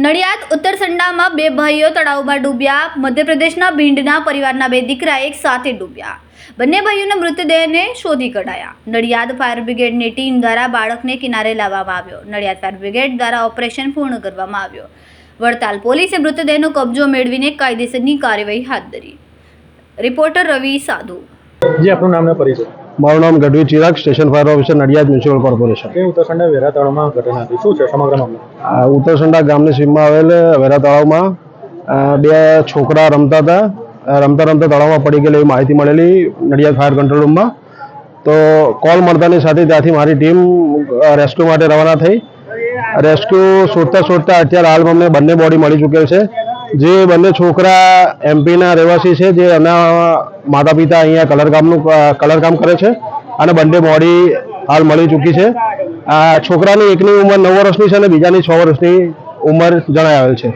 નડિયાદ, ઉત્તરસંડામાં બે ભાઈઓ તળાવમાં ડૂબ્યા. મધ્યપ્રદેશના ભીંડના પરિવારના બે દીકરા એક સાથે ડૂબ્યા. બંને ભાઈઓના મૃતદેહને શોધી કઢાયા. નડિયાદ ફાયર બ્રિગેડની ટીમ દ્વારા બાળકને કિનારે લાવવામાં આવ્યો. નડિયાદ ફાયર બ્રિગેડ દ્વારા ઓપરેશન પૂર્ણ કરવામાં આવ્યો. વડતાલ પોલીસે મૃતદેહનો કબજો મેળવીને કાયદેસરની કાર્યવાહી હાથ ધરી. રિપોર્ટર રવિ સાધુ. જી આપનું નામ ને પરિચય. મારું નામ Gadhvi Chirag station fire officer Nadiad municipal corporation. એ ઉત્તરખંડ વેરા તળાવમાં ઘટના હતી. શું છે સમગ્ર મામલો? ઉત્તરસંડા ગામની સીમમાં આવેલ વેરા તળાવમાં બે છોકરા રમતા હતા. રમતા રમતા તળાવમાં પડી ગયેલી એવી માહિતી મળેલી નડિયાદ ફાયર કંટ્રોલ રૂમમાં. તો કોલ મળતાની સાથે ત્યાંથી મારી ટીમ રેસ્ક્યુ માટે રવાના થઈ. રેસ્ક્યુ શોધતા શોધતા અત્યારે હાલ અમને બંને બોડી મળી ચૂકેલ છે. જે બંને છોકરા એમપીના રહેવાસી છે, જે એમના માતા પિતા અહીંયા કલરકામનું કલરકામ કરે છે અને બંને બોડી હાલ મળી ચૂકી છે. આ છોકરાની એકની ઉંમર નવ વર્ષની છે અને બીજાની છ વર્ષની ઉંમર જણાવેલ છે.